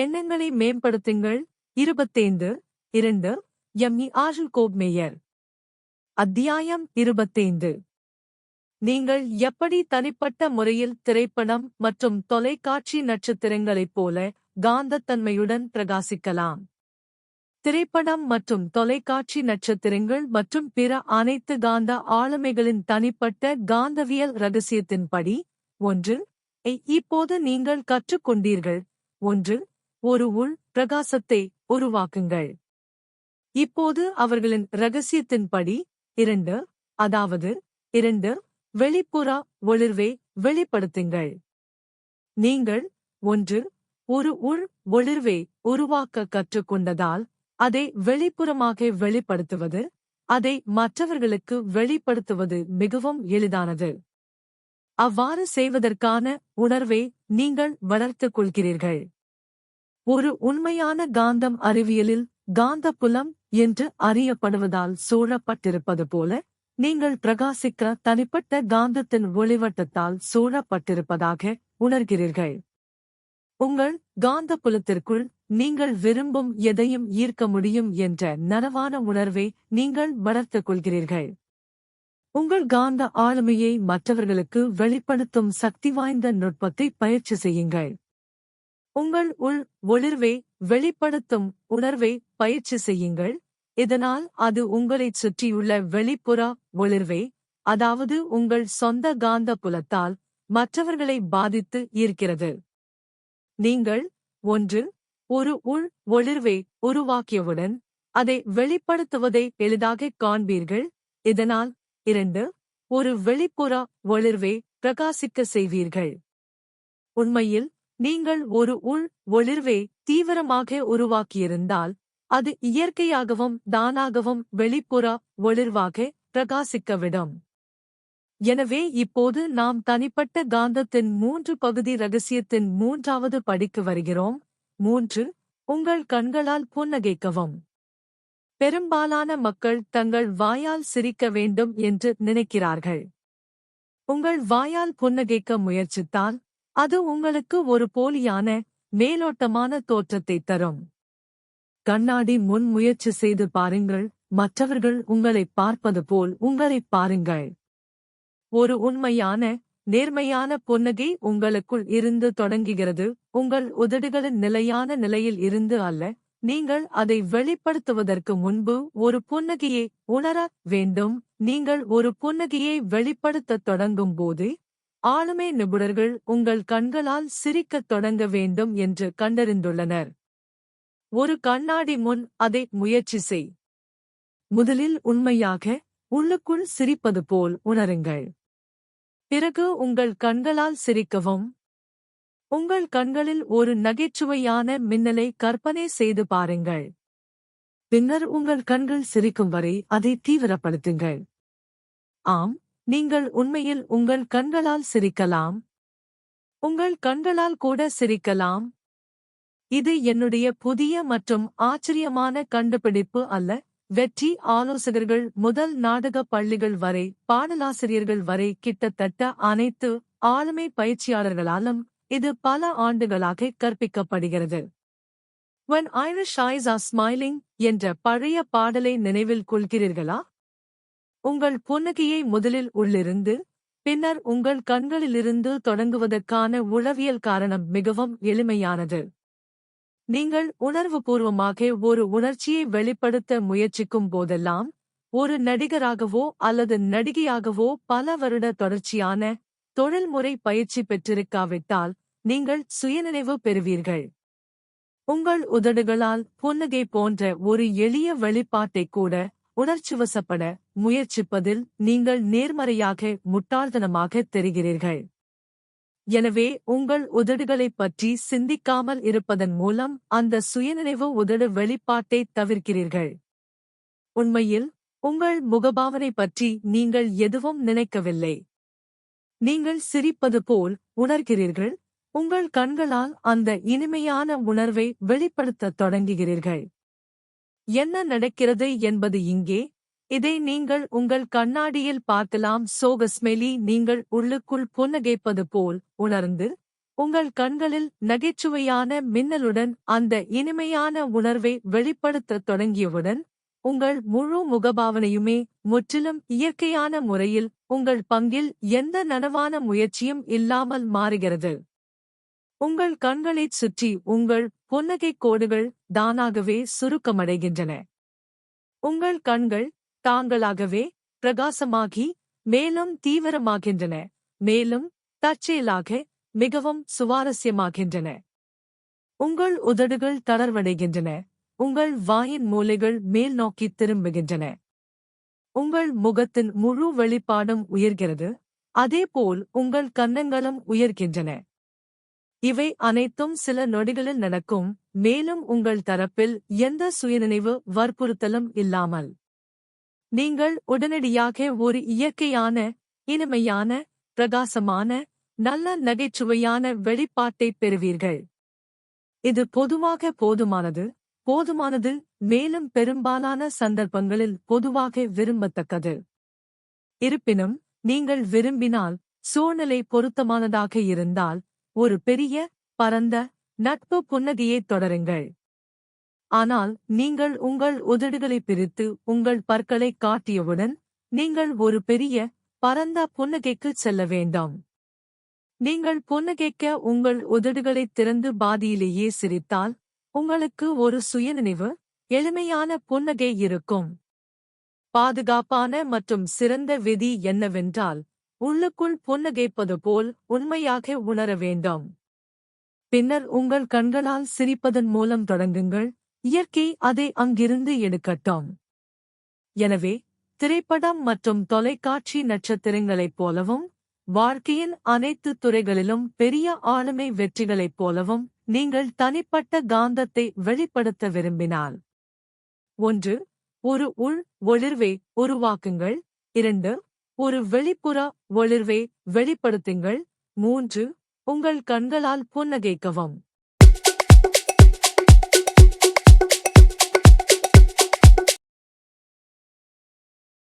எண்ணங்களை மேம்படுத்துங்கள். இருபத்தைந்து இரண்டு எம்மி ஆஜல் கோப்மேயர் அத்தியாயம் இருபத்தைந்து. நீங்கள் எப்படி தனிப்பட்ட முறையில் திரைப்படம் மற்றும் தொலைக்காட்சி நட்சத்திரங்களைப் போல காந்தத்தன்மையுடன் பிரகாசிக்கலாம். திரைப்படம் மற்றும் தொலைக்காட்சி நட்சத்திரங்கள் மற்றும் பிற அனைத்து காந்த ஆளுமைகளின் தனிப்பட்ட காந்தவியல் ரகசியத்தின்படி ஒன்று இப்போது நீங்கள் கற்றுக்கொண்டீர்கள். ஒன்று ஒரு உள் பிரகாசத்தை உருவாக்குங்கள். இப்போது அவர்களின் ரகசியத்தின்படி இரண்டு அதாவது இரண்டு வெளிப்புற ஒளிர்வை வெளிப்படுத்துங்கள். நீங்கள் ஒன்று ஒரு உள் ஒளிர்வை உருவாக்க கற்றுக்கொண்டதால் அதை வெளிப்புறமாக வெளிப்படுத்துவது அதை மற்றவர்களுக்கு வெளிப்படுத்துவது மிகவும் எளிதானது. அவ்வாறு செய்வதற்கான உணர்வை நீங்கள் வளர்த்துக் கொள்கிறீர்கள். ஒரு உண்மையான காந்தம் அறிவியலில் காந்தப்புலம் என்று அறியப்படுவதால் சூழப்பட்டிருப்பது போல நீங்கள் பிரகாசிக்க தனிப்பட்ட காந்தத்தின் ஒளிவட்டத்தால் சூழப்பட்டிருப்பதாக உணர்கிறீர்கள். உங்கள் காந்தப்புலத்திற்குள் நீங்கள் விரும்பும் எதையும் ஈர்க்க முடியும் என்ற நனவான உணர்வை நீங்கள் வளர்த்துக் கொள்கிறீர்கள். உங்கள் காந்த ஆளுமையை மற்றவர்களுக்கு வெளிப்படுத்தும் சக்தி வாய்ந்த நுட்பத்தை பயிற்சி செய்யுங்கள். உங்கள் உள் ஒளிர்வை வெளிப்படுத்தும் உணர்வை பயிற்சி செய்யுங்கள். இதனால் அது உங்களைச் சுற்றியுள்ள வெளிப்புற ஒளிர்வை அதாவது உங்கள் சொந்த காந்த புலத்தால் மற்றவர்களை பாதித்து ஈர்க்கிறது. நீங்கள் ஒன்று ஒரு உள் ஒளிர்வை உருவாக்கியவுடன் அதை வெளிப்படுத்துவதை எளிதாகக் காண்பீர்கள். இதனால் இரண்டு ஒரு வெளிப்புற ஒளிர்வை பிரகாசிக்க செய்வீர்கள். உண்மையில் நீங்கள் ஒரு உள் ஒளிர்வை தீவிரமாக உருவாக்கியிருந்தால் அது இயற்கையாகவும் தானாகவும் வெளிப்புற ஒளிர்வாக பிரகாசிக்கவிடும். எனவே இப்போது நாம் தனிப்பட்ட காந்தத்தின் மூன்று பகுதி ரகசியத்தின் மூன்றாவது படிக்கு வருகிறோம். மூன்று உங்கள் கண்களால் புன்னகைக்கவும். பெரும்பாலான மக்கள் தங்கள் வாயால் சிரிக்க வேண்டும் என்று நினைக்கிறார்கள். உங்கள் வாயால் புன்னகைக்க முயற்சித்தால் அது உங்களுக்கு ஒரு போலியான மேலோட்டமான தோற்றத்தை தரும். கண்ணாடி முன் முயற்சி செய்து பாருங்கள் மற்றவர்கள் உங்களைப் பார்ப்பது போல் உங்களைப் பாருங்கள். ஒரு உண்மையான நேர்மையான புன்னகை உங்களுக்குள் இருந்து தொடங்குகிறது உங்கள் உதடுகளின் நிலையான நிலையில் இருந்து அல்ல நீங்கள் அதை வெளிப்படுத்துவதற்கு முன்பு ஒரு புன்னகையை உணர வேண்டும் நீங்கள் ஒரு புன்னகையை வெளிப்படுத்தத் தொடங்கும் போது ஆளுமை நிபுணர்கள் உங்கள் கண்களால் சிரிக்கத் தொடங்க வேண்டும் என்று கண்டறிந்துள்ளனர். ஒரு கண்ணாடி முன் அதை முயற்சி செய். முதலில் உண்மையாக உள்ளுக்குள் சிரிப்பது போல் உணருங்கள். பிறகு உங்கள் கண்களால் சிரிக்கவும். உங்கள் கண்களில் ஒரு நகைச்சுவையான மின்னலை கற்பனை செய்து பாருங்கள். பின்னர் உங்கள் கண்கள் சிரிக்கும் வரை அதை தீவிரப்படுத்துங்கள். ஆம் நீங்கள் உண்மையில் உங்கள் கண்களால் சிரிக்கலாம். உங்கள் கண்களால் கூட சிரிக்கலாம். இது என்னுடைய புதிய மற்றும் ஆச்சரியமான கண்டுபிடிப்பு அல்ல. வெற்றி ஆலோசகர்கள் முதல் நாடக பள்ளிகள் வரை பாடலாசிரியர்கள் வரை கிட்டத்தட்ட அனைத்து ஆளுமை பயிற்சியாளர்களாலும் இது பல ஆண்டுகளாக கற்பிக்கப்படுகிறது. When Irish eyes are smiling என்ற பழைய பாடலை நினைவில் கொள்கிறீர்களா? உங்கள் புன்னகையை முதலில் உள்ளிருந்து பின்னர் உங்கள் கண்களிலிருந்து தொடங்குவதற்கான உளவியல் காரணம் மிகவும் எளிமையானது. நீங்கள் உணர்வுபூர்வமாக ஒரு உணர்ச்சியை வெளிப்படுத்த முயற்சிக்கும் போதெல்லாம் ஒரு நடிகராகவோ அல்லது நடிகையாகவோ பல வருட தொடர்ச்சியான தொழில்முறை பயிற்சி பெற்றிருக்காவிட்டால் நீங்கள் சுயநினைவு பெறுவீர்கள். உங்கள் உதடுகளால் புன்னகை போன்ற ஒரு எளிய வெளிப்பாட்டைக் கூட உணர்ச்சிவசப்பட முயற்சிப்பதில் நீங்கள் நேர்மறையாக முட்டாள்தனமாக தெரிகிறீர்கள். எனவே உங்கள் உதடுகளைப் பற்றி சிந்திக்காமல் இருப்பதன் மூலம் அந்த சுயநினைவு உதடு வெளிப்பாட்டை தவிர்க்கிறீர்கள். உண்மையில் உங்கள் முகபாவனை பற்றி நீங்கள் எதுவும் நினைக்கவில்லை. நீங்கள் சிரிப்பது போல் உணர்கிறீர்கள். உங்கள் கண்களால் அந்த இனிமையான உணர்வை வெளிப்படுத்தத் தொடங்குகிறீர்கள். என்ன நடக்கிறது என்பது இங்கே. இதை நீங்கள் உங்கள் கண்ணாடியில் பார்க்கலாம். சோகஸ்மெலி நீங்கள் உள்ளுக்குள் புன்னகைப்பது போல் உணர்ந்து உங்கள் கண்களில் நகைச்சுவையான மின்னலுடன் அந்த இனிமையான உணர்வை வெளிப்படுத்தத் தொடங்கியவுடன் உங்கள் முழு முகபாவனையுமே முற்றிலும் இயற்கையான முறையில் உங்கள் பங்கில் எந்த நனவான முயற்சியும் இல்லாமல் மாறுகிறது. உங்கள் கண்களைச் சுற்றி உங்கள் புன்னகைக் கோடுகள் தானாகவே சுருக்கமடைகின்றன. உங்கள் கண்கள் தாங்களாகவே பிரகாசமாகி மேலும் தீவிரமாகின்றன மேலும் தற்செயலாக மிகவும் சுவாரஸ்யமாகின்றன. உங்கள் உதடுகள் தளர்வடைகின்றன உங்கள் வாயின் மூலைகள் மேல் நோக்கி திரும்புகின்றன. உங்கள் முகத்தின் முழு வெளிப்பாடும் உயர்கிறது அதேபோல் உங்கள் கன்னங்களும் உயர்கின்றன. இவை அனைத்தும் சில நொடிகளில் நடக்கும் மேலும் உங்கள் தரப்பில் எந்த சுயநினைவு வற்புறுத்தலும் இல்லாமல். நீங்கள் உடனடியாக ஒரு இயற்கையான இனிமையான பிரகாசமான நல்ல நகைச்சுவையான வெளிப்பாட்டைப் பெறுவீர்கள். இது பொதுவாக போதுமானது போதுமானது மேலும் பெரும்பாலான சந்தர்ப்பங்களில் பொதுவாக விரும்பத்தக்கது. இருப்பினும் நீங்கள் விரும்பினால் சூழ்நிலை பொருத்தமானதாக இருந்தால் ஒரு பெரிய பரந்த நட்பு புன்னகையைத் தொடருங்கள். ஆனால் நீங்கள் உங்கள் உதடுகளை பிரித்து உங்கள் பற்களை காட்டியவுடன் நீங்கள் ஒரு பெரிய பரந்த புன்னகைக்கு செல்ல வேண்டாம். நீங்கள் புன்னகைக்க உங்கள் உதடுகளைத் திறந்து பாதியிலேயே சிரித்தால் உங்களுக்கு ஒரு சுயநினைவு எளிமையான புன்னகை இருக்கும். பாதுகாப்பான மற்றும் சிறந்த விதி என்னவென்றால் உள்ளுக்குள் புன்னகைப்பது போல் உண்மையாக உணர வேண்டும். பின்னர் உங்கள் கண்களால் சிரிப்பதன் மூலம் தொடங்குங்கள். இயற்கை அதை அங்கிருந்து எடுக்கட்டும். எனவே திரைப்படம் மற்றும் தொலைக்காட்சி நட்சத்திரங்களைப் போலவும் வாழ்க்கையின் அனைத்து துறைகளிலும் பெரிய ஆளுமை வெற்றிகளைப் போலவும் நீங்கள் தனிப்பட்ட காந்தத்தை வெளிப்படுத்த விரும்பினால். ஒன்று ஒரு உள் ஒளிர்வை உருவாக்குங்கள். இரண்டு ஒரு வெளிப்புற ஒளிர்வை வெளிப்படுத்துங்கள். மூன்று உங்கள் கண்களால் புன்னகைக்கவும்.